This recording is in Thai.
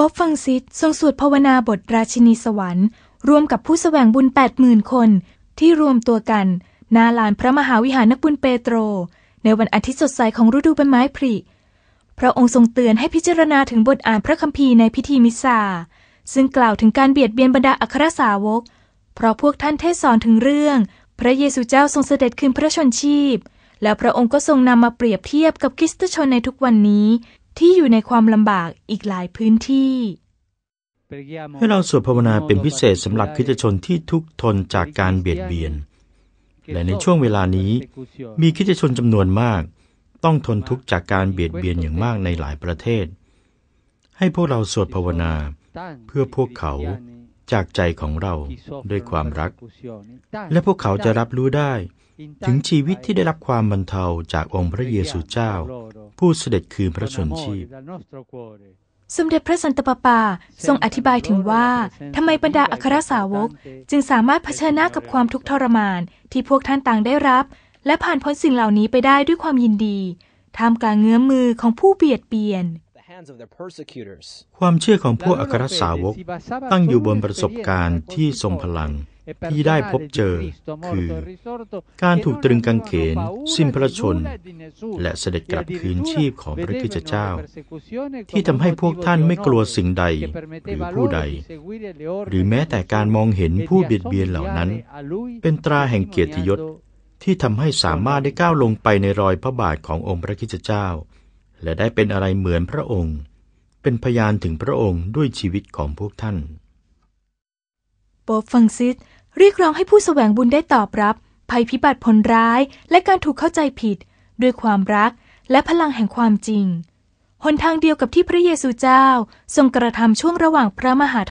ป๊อบฟังซิสทรงสวดภาวนาบทราชินีสวรรค์ร่วมกับผู้แสวงบุญ 80,000 คน ที่รวมตัวกันหนาลานพระมหาวิหารนักบุญเปโตร ในวันอาทิตย์สดใสของฤดูใบไม้ผลิพระองค์ทรงเตือนให้พิจารณาถึงบทอ่านพระคัมภีร์ในพิธีมิสซา ซึ่งกล่าวถึงการเบียดเบียนบรรดาอัครสาวก เพราะพวกท่านเทศสอนถึงเรื่อง พระเยซูเจ้าทรงเสด็จคืนพระชนชีพ แล้วพระองค์ก็ทรงนำมาเปรียบเทียบกับคริสตชนในทุกวันนี้ ที่อยู่ในความลำบากอีกหลายพื้นที่ ให้เราสวดภาวนาเป็นพิเศษสำหรับคริสตชนที่ทุกทนจากการเบียดเบียน และในช่วงเวลานี้ มีคริสตชนจำนวนมาก ต้องทนทุกข์จากการเบียดเบียนอย่างมากในหลายประเทศ ให้พวกเราสวดภาวนา เพื่อพวกเขา จากใจของเราด้วยความรัก และพวกเขาจะรับรู้ได้ ถึงชีวิตที่ได้รับความบรรเทาจากองค์พระเยซูเจ้า ผู้เสด็จคืนพระชนชีพ สมเด็จพระสันตะปาปาทรงอธิบายถึงว่าทำไมบรรดาอัครสาวก จึงสามารถเผชิญหน้ากับความทุกข์ทรมาน ที่พวกท่านต่างได้รับ และผ่านพ้นสิ่งเหล่านี้ไปได้ด้วยความยินดีท่ามกลางเงื้อมมือของผู้เบียดเบียน ความเชื่อของพวกอัครสาวกตั้งอยู่บนประสบการณ์ที่ทรงพลังที่ได้พบเจอ คือ การถูกตรึงกางเขน สิ้นพระชน และเสด็จกลับคืนชีพของพระคริสตเจ้า ที่ทำให้พวกท่านไม่กลัวสิ่งใดหรือผู้ใด หรือแม้แต่การมองเห็นผู้เบียดเบียนเหล่านั้น เป็นตราแห่งเกียรติยศที่ทำให้สามารถได้ก้าวลงไปในรอยพระบาทขององค์พระคริสตเจ้า และได้เป็นอะไรเหมือนพระองค์ เป็นพยานถึงพระองค์ด้วยชีวิตของพวกท่านโป๊ปฟังซิสเรียกร้องให้ผู้แสวงบุญได้ตอบรับ ภัยพิบัติผลร้าย และการถูกเข้าใจผิด ด้วยความรักและพลังแห่งความจริงหนทางเดียวกับที่พระเยซูเจ้า ทรงกระทำช่วงระหว่างพระมหา